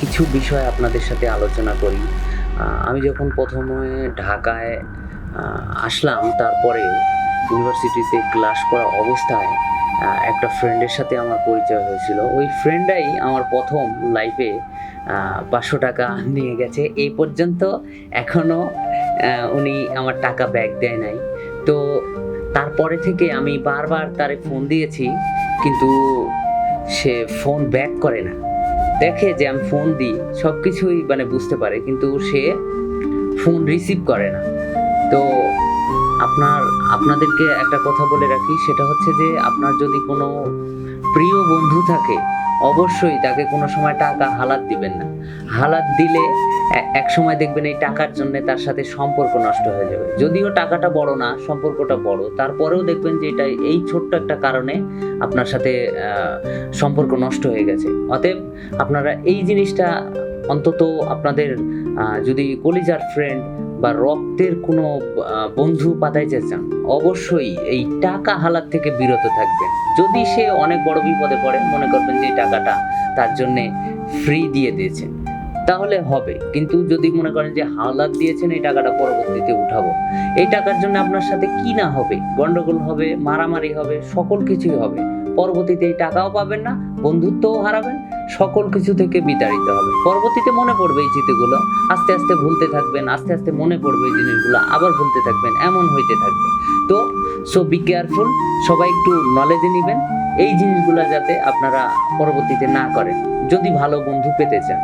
কিছু বিষয় আপনাদের সাথে আলোচনা করি। আমি যখন প্রথমে ঢাকায় আসলাম, তারপরে ইউনিভার্সিটিতে ক্লাস করা অবস্থায় একটা ফ্রেন্ডের সাথে আমার পরিচয় হয়েছিল। ওই ফ্রেন্ডাই আমার প্রথম লাইফে পাঁচশো টাকা নিয়ে গেছে। এই পর্যন্ত এখনও উনি আমার টাকা ব্যাক দেয় নাই। তো তারপরে থেকে আমি বারবার তারে ফোন দিয়েছি, কিন্তু সে ফোন ব্যাক করে না। দেখে যে আমি ফোন দিই সব কিছুই মানে বুঝতে পারে, কিন্তু সে ফোন রিসিভ করে না। তো আপনার, আপনাদেরকে একটা কথা বলে রাখি, সেটা হচ্ছে যে আপনার যদি কোনো প্রিয় বন্ধু থাকে অবশ্যই তাকে কোনো সময় টাকা হালাত দিবেন না। হালাত দিলে এক সময় দেখবেন এই টাকার জন্য তার সাথে সম্পর্ক নষ্ট হয়ে যাবে। যদিও টাকাটা বড় না, সম্পর্কটা বড়, তারপরেও দেখবেন যে এটা এই ছোট্ট একটা কারণে আপনার সাথে সম্পর্ক নষ্ট হয়ে গেছে। অতএব আপনারা এই জিনিসটা অন্তত আপনাদের যদি কলিজার ফ্রেন্ড বা রক্তের কোনো বন্ধু পাতাইতে চান, অবশ্যই এই টাকা হালাত থেকে বিরত থাকবেন। যদি সে অনেক বড় বিপদে পড়ে, মনে করবেন যে টাকাটা তার জন্যে ফ্রি দিয়ে দিয়েছেন, তাহলে হবে। কিন্তু যদি মনে করেন যে হাওলাত দিয়েছেন, এই টাকাটা পরবর্তীতে উঠাবো। এই টাকার জন্য আপনার সাথে কি না হবে? গন্ডগোল হবে, মারামারি হবে, সকল কিছুই হবে। পরবর্তীতে এই টাকাও পাবেন না, বন্ধুত্বও হারাবেন সকল কিছু থেকে বিতাড়িত হবে। পরবর্তীতে মনে পড়বে এই চিত্রগুলো আস্তে আস্তে ভুলতে থাকবেন, আস্তে আস্তে মনে পড়বে এই জিনিসগুলো, আবার ভুলতে থাকবেন, এমন হইতে থাকবে। তো সো বি কেয়ারফুল সবাই একটু নলেজে নেবেন, এই জিনিসগুলো যাতে আপনারা পরবর্তীতে না করেন। যদি ভালো বন্ধু পেতে চান।